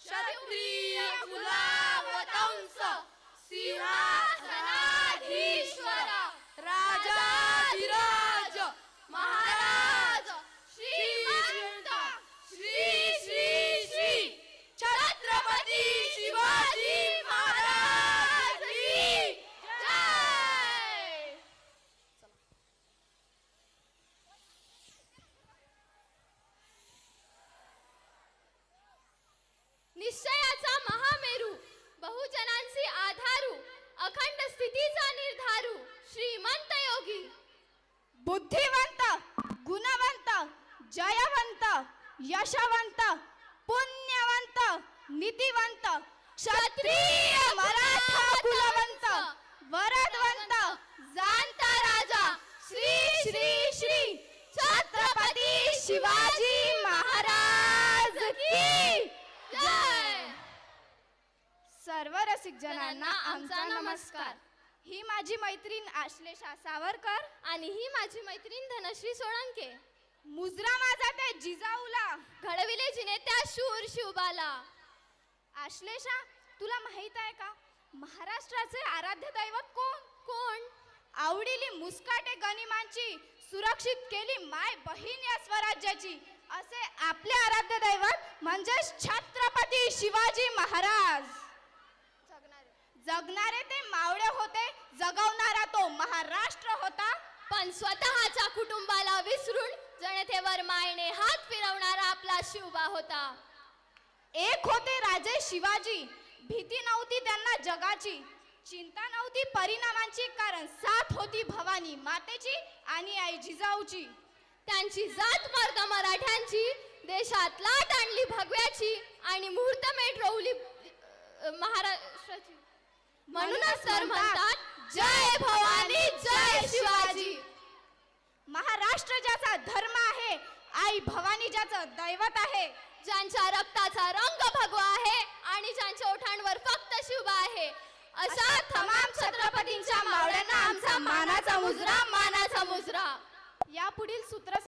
Shatriya Kula Vatamsa Siva Sanat. अखंड स्थितीचा निर्धारू श्रीमंत योगी. बुद्धिवंत गुणवंत जयवंत यशवंत पुण्यवंत नीतिवंत क्षत्रिय मराठा कुलवंत वरदवंत जाणता राजा श्री श्री श्री छत्रपती शिवाजी महाराज की जय सर्व रसिक जनांना आमचा नमस्कार. ही माझी मैत्रीण आश्लेषा सावरकर. आणि ही माझी मैत्रीण धनश्री सोळंके. मुजरा माझा त्या जिजाऊला. घडविले जिने त्या शूर शिवबाला आश्लेषा तुला माहीत आहे का? महाराष्ट्राचे आराध्य दैवत कोण? कोण? आवडीली मुस्काटे गनिमांची सुरक्षित केली माय बहीण या स्वराज्याची. असे आपले आराध्य दैवत म्हणजेच छत्रपती शिवाजी महाराज. जगणारे ते मावळे होते जगवणारा तो महाराष्ट्र होता. पण स्वतःच्या कुटुंबाला विसरून जनतेवर मायने हात फिरवणारा आपला शिवबा होता. एक होते राजे शिवाजी. भीती नव्हती त्यांना जगाची चिंता नव्हती परिणामांची कारण साथ होती भवानी मातेची आणि आई जिजाऊची. त्यांची जात मर्द मराठ्यांची देशात लाट आणली भगव्याची आणि मुहूर्तमेढ रोवली अ, महाराष्ट्राची. म्हणूनच सर म्हणतात जय भवानी जय शिवाजी. महाराष्ट्र ज्याचा धर्म आहे आई भवानी ज्याचं दैवत आहे ज्यांच्या रक्ताचा रंग भगवा आहे आणि ज्यांच्या ओठांवर फक्त शिवबा आहे अशा तमाम छत्रपतींच्या मावळ्यांना आमचा मानाचा मुजरा मानाचा मुजरा. या पुढील सूत्र